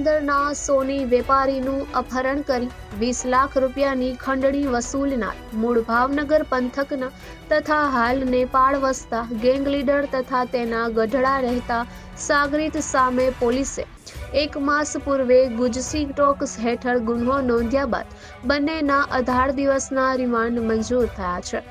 પોરબંદરના સોની વેપારીનું અપહરણ કરી વીસ લાખ રૂપિયાની ખંડણી વસૂલનાર મૂળ ભાવનગર પંથકના તથા હાલ નેપાળ વસતા ગેંગ લીડર તથા તેના ગઢડા રહેતા સાગરીત સામે પોલીસે એક માસ પૂર્વે ગુજસી ટોક્સ હેઠળ ગુન્હો નોંધ્યા બાદ બંનેના અઢાર દિવસના રિમાન્ડ મંજૂર થયા છે.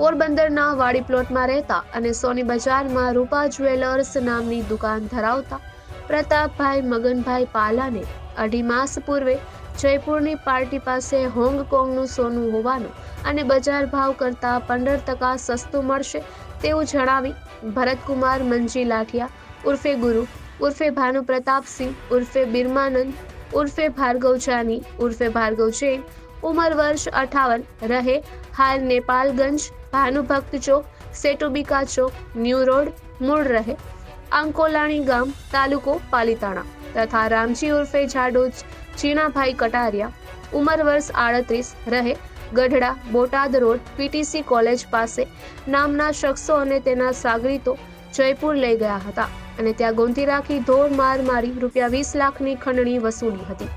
પોરબંદરના વાડી પ્લોટમાં રહેતા અને સોની બજારમાં રૂપા જ્વેલર્સ નામની દુકાન ધરાવતા પ્રતાપભાઈ, મગનભાઈ પાલાને અઢી માસ પૂર્વે જયપુરની પાર્ટી પાસે હોંગકોંગનું સોનું હોવાનું અને બજાર ભાવ કરતાં પંદર ટકા સસ્તું મળશે તેવું જણાવી ભરતકુમાર મંજી લાઠિયા, ઉર્ફે ગુરુ, ઉર્ફે ભાનુ પ્રતાપસિંહ ઉર્ફે બિરમાનંદ, ઉર્ફે ભાર્ગવ જાની ઉર્ફે ભાર્ગવ જૈન ઉંમર વર્ષ અઠાવન રહે હાલ નેપાલગંજ, ભાનુભક્ત ચોક, સેટુબિકા ચોક, ન્યૂ રોડ, મૂળ રહે. આંકોલાણી ગામ, તાલુકો પાલીતાણા તથા રામજી ઉર્ફે જાડોજ, ચીણાભાઈ કટારિયા, ઉંમર વર્ષ આડત્રીસ, રહે Gadhada, Botad road, PTC college પાસે નામના શખ્સો અને તેના સાગરીતો જયપુર લઈ ગયા હતા અને ત્યાં ગોંધી રાખી ધોર માર મારી રૂપિયા વીસ લાખની ખંડણી વસૂલી હતી.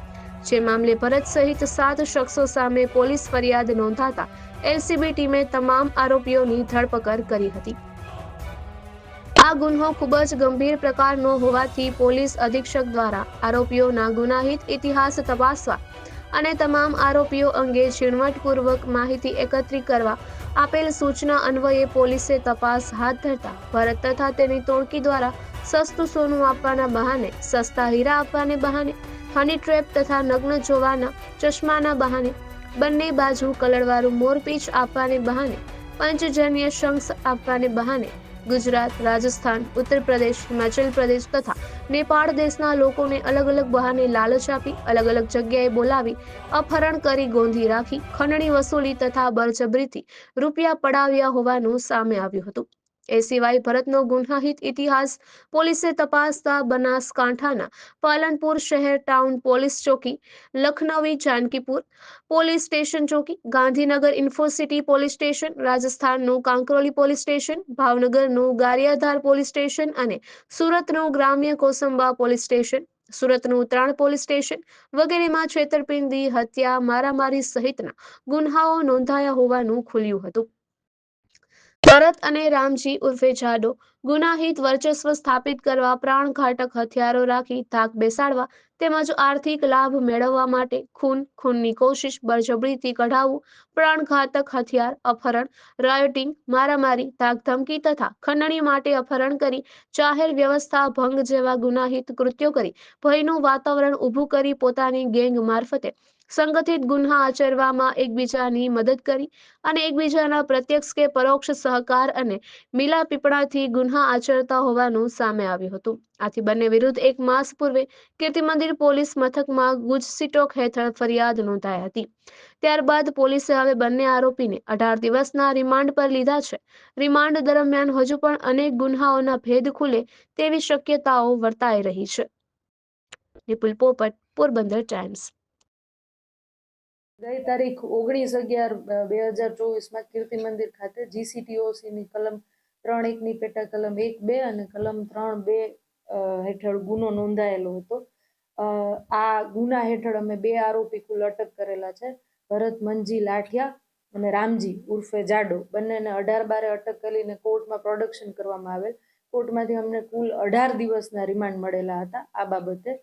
જે મામલે ભરત સહિત સાત શખ્સો સામે પોલીસ ફરિયાદ નોંધાતા એલસીબી ટીમે તમામ આરોપીઓની ધરપકડ કરી હતી. આ ગુન્હો ખૂબ જ ગંભીર પ્રકારનો હોવાથી પોલીસ અધિક્ષક દ્વારા આરોપીઓના ગુનાહિત ઇતિહાસ તપાસવા અને તમામ આરોપીઓ અંગે ઝીણવટપૂર્વક માહિતી એકત્રિત કરવા આપેલ સૂચના અન્વયે પોલીસે તપાસ હાથ ધરતા ભરત તથા તેની ટોળકી દ્વારા સસ્તું સોનું આપવાના બહાને, સસ્તા હીરા આપવાને બહાને હની ટ્રેપ તથા નગ્ન જોવાના ચશ્માના બહાને, બંને બાજુ કલરવાળું મોરપીચ આપવાને બહાને, પંચજન્ય શંખ આપવાને બહાને ગુજરાત, રાજસ્થાન, ઉત્તર પ્રદેશ, હિમાચલ પ્રદેશ તથા નેપાળ દેશના લોકોને અલગ અલગ બહાને લાલચ આપી અલગ અલગ જગ્યાએ બોલાવી, અપહરણ કરી ગોંધી રાખી, ખંડણી વસૂલી તથા બળજબરીથી રૂપિયા પડાવ્યા હોવાનું સામે આવ્યું હતું. એ સિવાય ભરતનો ગુનાહિત ઇતિહાસ પોલીસે તપાસતા બનાસકાંઠાના પાલનપુર શહેર ટાઉન પોલીસ ચોકી, લખનવી, જાનકીપુર પોલીસ સ્ટેશન ચોકી, ગાંધીનગર ઇન્ફોસિટી પોલીસ સ્ટેશન, રાજસ્થાનનું કાંકરોલી પોલીસ સ્ટેશન, ભાવનગરનું ગારિયાધાર પોલીસ સ્ટેશન અને સુરતનું ગ્રામ્ય કોસંબા પોલીસ સ્ટેશન, સુરતનું ઉત્તરાણ પોલીસ સ્ટેશન વગેરેમાં છેતરપિંડી, હત્યા, મારામારી સહિતના ગુન્હાઓ નોંધાયા હોવાનું ખુલ્યું હતું. ભરત અને રામજી ઉર્ફે જાડો ગુનાહિત વર્ચસ્વ સ્થાપિત કરવા પ્રાણઘાતક હથિયારો રાખી ધાક બેસાડવા તેમજ આર્થિક લાભ મેળવવા માટે ખૂન ખૂનની કોશિશ બળજબરીથી કઢાવવું પ્રાણઘાતક હથિયાર અપહરણ રાયોટિંગ મારામારી, ધાક ધમકી તથા ખંડણી માટે અપહરણ કરી જાહેર વ્યવસ્થા ભંગ જેવા ગુનાહિત કૃત્યો કરી ભયનું વાતાવરણ ઊભું કરી પોતાની ગેંગ મારફતે સંગઠિત ગુન્હા આચરવામાં એકબીજાની મદદ કરી અને એકબીજાના પ્રત્યક્ષ કે પરોક્ષ સહકાર અને મિલા પીપળાથી ગુન્હા આચરતા હોવાનું સામે આવ્યું હતું. આથી બંને વિરુદ્ધ એક માસ પૂર્વે કીર્તિ મંદિર પોલીસ મથકમાં ગુજસીટોક હેઠળ ફરિયાદ નોંધાઈ હતી. ત્યારબાદ પોલીસે હવે બંને આરોપીને અઢાર દિવસના રિમાન્ડ પર લીધા છે. રિમાન્ડ દરમિયાન હજુ પણ અનેક ગુન્હાઓના ભેદ ખુલે તેવી શક્યતાઓ વર્તાઈ રહી છે. નિપુલ પોપટ, પોરબંદર ટાઈમ્સ. ગઈ તારીખ ઓગણીસ અગિયાર બે હજાર ચોવીસમાં કીર્તિ મંદિર ખાતે જીસીટીઓસીની કલમ ત્રણ એકની પેટા કલમ એક બે અને કલમ ત્રણ બે હેઠળ ગુનો નોંધાયેલો હતો. આ ગુના હેઠળ અમે બે આરોપી કુલ અટક કરેલા છે. ભરત, મંજી, લાઠિયા અને રામજી ઉર્ફે જાડો. બંનેને અઢાર બારે અટક કરીને કોર્ટમાં પ્રોડક્શન કરવામાં આવેલ. કોર્ટમાંથી અમને કુલ અઢાર દિવસના રિમાન્ડ મળેલા હતા. આ બાબતે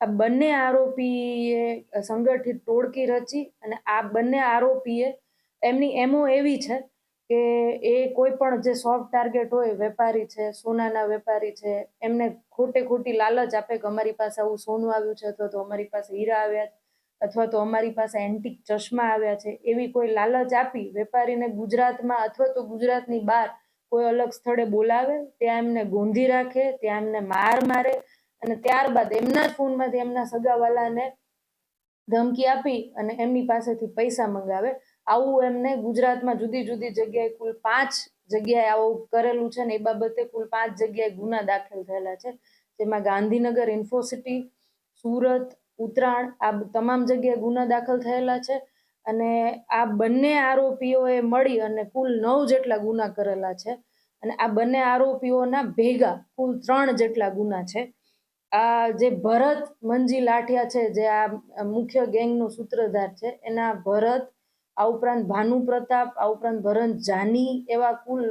આ બંને આરોપીએ સંગઠિત ટોળકી રચી અને આ બંને આરોપીએ એમની એમો એવી છે કે એ કોઈ પણ જે સોફ્ટ ટાર્ગેટ હોય, વેપારી છે, સોનાના વેપારી છે, એમને ખોટે ખોટી લાલચ આપે કે અમારી પાસે આવું સોનું આવ્યું છે અથવા તો અમારી પાસે હીરા આવ્યા અથવા તો અમારી પાસે એન્ટિક ચશ્મા આવ્યા છે, એવી કોઈ લાલચ આપી વેપારીને ગુજરાતમાં અથવા તો ગુજરાતની બહાર કોઈ અલગ સ્થળે બોલાવે, ત્યાં એમને ગોંધી રાખે, ત્યાં એમને માર મારે અને ત્યારબાદ એમના જ ફોનમાંથી એમના સગાવાલાને ધમકી આપી અને એમની પાસેથી પૈસા મંગાવે. આવું એમને ગુજરાતમાં જુદી જુદી જગ્યાએ કુલ પાંચ જગ્યાએ આવું કરેલું છે ને એ બાબતે કુલ પાંચ જગ્યાએ ગુના દાખલ થયેલા છે. જેમાં ગાંધીનગર ઇન્ફોસિટી સુરત, ઉત્તરાયણ આ તમામ જગ્યાએ ગુના દાખલ થયેલા છે. અને આ બંને આરોપીઓએ મળી અને કુલ નવ જેટલા ગુના કરેલા છે. અને આ બંને આરોપીઓના ભેગા કુલ ત્રણ જેટલા ગુના છે. આ જે ભરત મંજી લાઠિયા છે, જે આ મુખ્ય ગેંગનો સૂત્રધાર છે, એના ભરત, આ ઉપરાંત ભાનુ પ્રતાપ, આ ઉપરાંત ભરત જાની એવા કુલ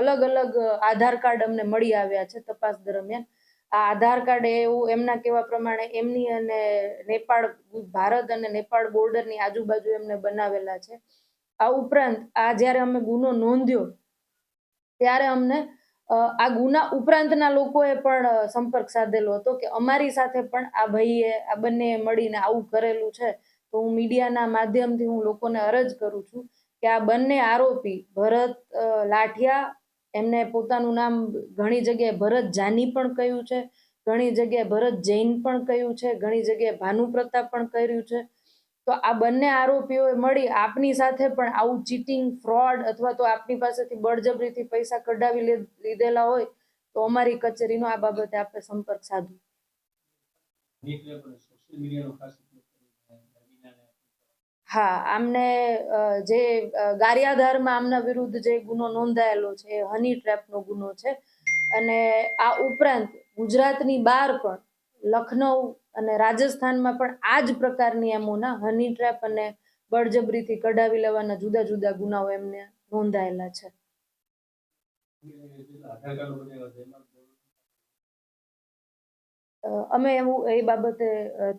અલગ અલગ આધાર કાર્ડ અમને મળી આવ્યા છે તપાસ દરમિયાન. આ આધાર કાર્ડ એવું એમના કહેવા પ્રમાણે એમની અને નેપાળ, ભારત અને નેપાળ બોર્ડરની આજુબાજુ એમને બનાવેલા છે. આ ઉપરાંત આ જ્યારે અમે ગુનો નોંધ્યો, ત્યારે અમને આ ગુના ઉપરાંતના લોકોએ પણ સંપર્ક સાધેલો હતો કે અમારી સાથે પણ આ ભાઈએ, આ બંને મળીને આવું કરેલું છે. તો હું મીડિયાના માધ્યમથી હું લોકોને અરજ કરું છું કે આ બંને આરોપી ભરત લાઠિયા, એમને પોતાનું નામ ઘણી જગ્યાએ ભરત જાની પણ કહ્યું છે, ઘણી જગ્યાએ ભરત જૈન પણ કહ્યું છે, ઘણી જગ્યાએ ભાનુ પ્રતાપ પણ કર્યું છે. તો આ બંને આરોપીઓએ મળી આપની સાથે પણ આવું ચીટિંગ, ફ્રોડ અથવા તો આપની પાસેથી બળજબરીથી પૈસા કઢાવી લીધેલા હોય તો અમારી કચેરીનો આ બાબતે આપણે સંપર્ક સાધો. હા, આમને જે ગારિયાધારમાં આમના વિરુદ્ધ જે ગુનો નોંધાયેલો છે, એ હની ટ્રેપનો ગુનો છે. અને આ ઉપરાંત ગુજરાતની બહાર પણ લખનઉ અને રાજસ્થાનમાં પણ આ જ પ્રકારની એમોના હની ટ્રેપ અને બળજબરીથી કઢાવી લેવાના જુદા જુદા ગુનાઓ એમને નોંધાયેલા છે. અમે એવું એ બાબતે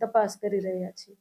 તપાસ કરી રહ્યા છીએ.